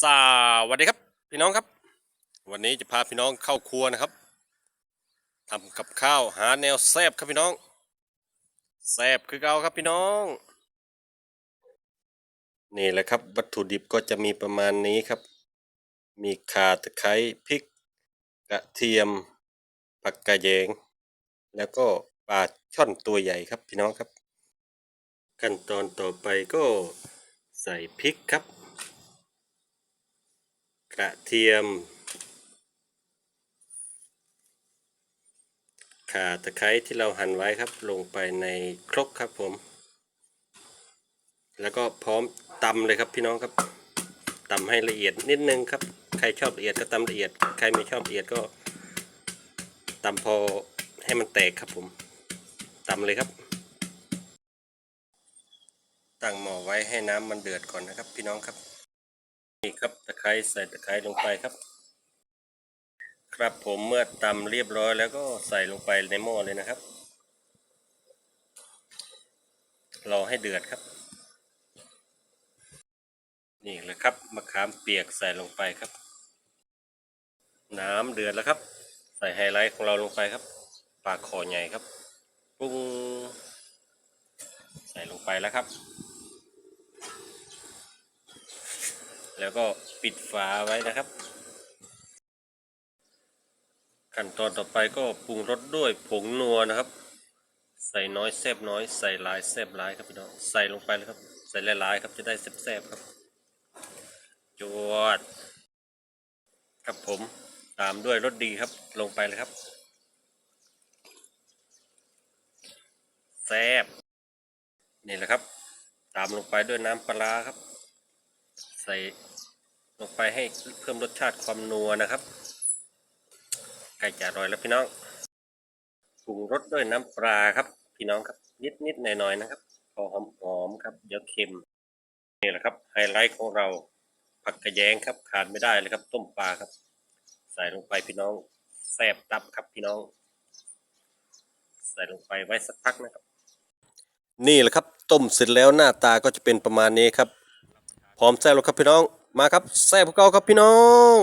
สวัสดีครับ พี่น้องครับ วันนี้จะพาพี่น้องเข้าครัวนะครับทำกับข้าวหาแนวแซบครับพี่น้องแซบคือเก่าครับพี่น้อง นี่แหละครับวัตถุดิบก็จะมีประมาณนี้ครับ มีข่าตะไคร้พริก กระเทียม ผักกระแยง แล้วก็ปลาช่อนตัวใหญ่ครับพี่น้องครับ ขั้นตอนต่อไปก็ใส่พริกครับ กระเทียม ข่าตะไคร้ที่เราหั่นไว้ครับ ลงไปในครกครับผม แล้วก็พร้อมตำเลยครับพี่น้องครับตำให้ละเอียดนิดนึงครับ ใครชอบละเอียดก็ตำละเอียด ใครไม่ชอบละเอียดก็ตำพอให้มันแตกครับผมตำเลยครับ ตั้งหม้อไว้ให้น้ำมันเดือดก่อนนะครับ พี่น้องครับ นี่ครับตะไคร้ใส่ตะไคร้ลงไปครับ ครับผมเมื่อตำเรียบร้อยแล้วก็ใส่ลงไปในหม้อเลยนะครับรอให้เดือดครับ นี่แหละครับมะขามเปียกใส่ลงไปครับ น้ำเดือดแล้วครับ ใส่ไฮไลท์ของเราลงไปครับปลาคอใหญ่ครับปรุงใส่ลงไปแล้วครับ แล้วก็ปิดฝาไว้นะครับ ขั้นตอนต่อไปก็ปรุงรสด้วยผงนัวนะครับ ใส่น้อยแซบน้อยใส่หลายแซบหลายครับพี่น้องใส่ลงไปเลยครับ ใส่หลายๆครับจะได้แซบๆครับจวดครับผมตามด้วยรสดีครับลงไปเลยครับแซบนี่แหละครับ ตามลงไปด้วยน้ำปลาร้าครับ ใส่ ลงไปให้เพิ่มรสชาติความนัวนะครับใกล้จะอร่อยแล้วพี่น้องปรุงรสด้วยน้ำปลาครับ พี่น้องครับ นิดนิดหน่อยหน่อยนะครับพอหอมหอมๆครับเดี๋ยวเค็มนี่แหละครับไฮไลท์ของเราผักกระแยงครับขาดไม่ได้เลยครับ ต้มปลาครับ ใส่ลงไปพี่น้องแซ่บตับครับพี่น้อง ใส่ลงไปไว้สักพักนะครับ นี่แหละครับ ต้มเสร็จแล้วหน้าตาก็จะเป็นประมาณนี้ครับ พร้อมแซ่บแล้วครับพี่น้อง มาครับแซ่บพวกเราครับพี่น้อง